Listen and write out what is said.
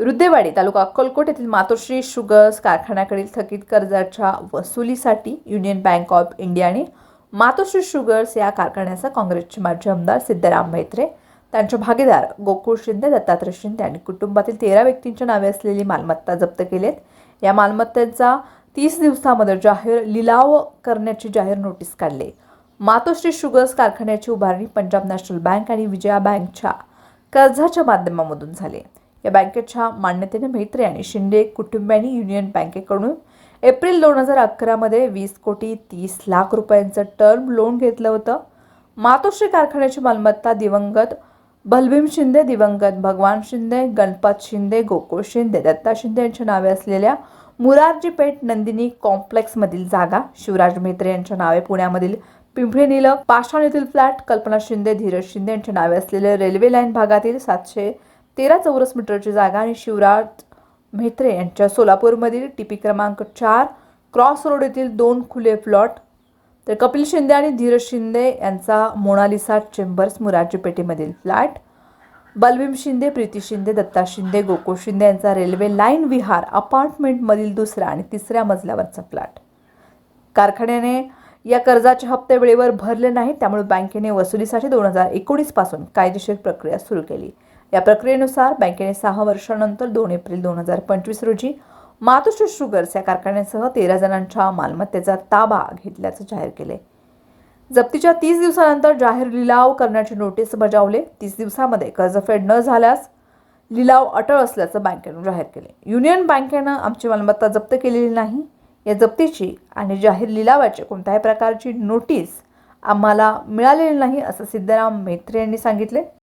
रुद्देवाडी तालुका अक्कलकोट येथील मातोश्री शुगर्स कारखान्याकडील थकीत कर्जाच्या वसुलीसाठी युनियन बँक ऑफ इंडियाने मातोश्री शुगर्स या कारखान्याचा काँग्रेसचे माजी आमदार सिद्धराम मैत्रे त्यांचे भागीदार गोकुळ शिंदे दत्तात्रय शिंदे आणि कुटुंबातील तेरा व्यक्तींच्या नावे असलेली मालमत्ता जप्त केलेत. या मालमत्तेचा तीस दिवसामध्ये जाहीर लिलाव करण्याची जाहीर नोटीस काढली. मातोश्री शुगर्स कारखान्याची उभारणी पंजाब नॅशनल बँक आणि विजया बँकच्या कर्जाच्या माध्यमामधून झाले. या बँकेच्या मान्यतेने मैत्री आणि शिंदे कुटुंबियांनी युनियन बँकेकडून एप्रिल दोन हजार अकरामध्ये वीस कोटी तीस लाख रुपयांचं टर्म लोन घेतलं होतं. मातोश्री कारखान्याची मालमत्ता दिवंगत बलभीम शिंदे दिवंगत भगवान शिंदे गणपत शिंदे गोकुळ शिंदे दत्ता शिंदे यांच्या नावे असलेल्या मुरारजी पेठ नंदिनी कॉम्प्लेक्समधील जागा शिवराज मेत्रे यांच्या नावे पुण्यामधील पिंपरी निलक पाषाण येथील फ्लॅट कल्पना शिंदे धीरज शिंदे यांच्या नावे असलेले रेल्वे लाईन भागातील सातशे तेरा चौरस मीटरची जागा आणि शिवराज म्हेत्रे यांच्या सोलापूरमधील टीपी क्रमांक चार क्रॉस रोड येथील दोन खुले प्लॉट तर कपिल शिंदे आणि धीरज शिंदे यांचा मोनालिसा चेंबर्स मुरारजी पेठेमधील फ्लॅट बलभीम शिंदे प्रीती शिंदे दत्ता शिंदे गोकुळ शिंदे यांचा रेल्वे लाईन विहार अपार्टमेंटमधील दुसरा आणि तिसऱ्या मजल्यावरचा फ्लॅट. कारखान्याने या कर्जाचे हप्ते वेळेवर भरले नाही त्यामुळे बँकेने वसुलीसाठी दोन हजार एकोणीसपासून कायदेशीर प्रक्रिया सुरू केली. या प्रक्रियेनुसार बँकेने सहा वर्षानंतर दोन एप्रिल दोन हजार पंचवीस रोजी मातोश्री शुगर्स या कारखान्यासह तेरा जणांच्या मालमत्तेचा ताबा घेतल्याचं जाहीर केले. जप्तीच्या तीस दिवसानंतर जाहीर लिलाव करण्याची नोटीस बजावले. तीस दिवसामध्ये कर्जफेड न झाल्यास लिलाव अटळ असल्याचं बँकेनं जाहीर केले. युनियन बँकेनं आमची मालमत्ता जप्त केलेली नाही. या जप्तीची आणि जाहीर लिलावाची कोणत्याही प्रकारची नोटीस आम्हाला मिळालेली नाही असं सिद्धराम मेत्रे यांनी सांगितले.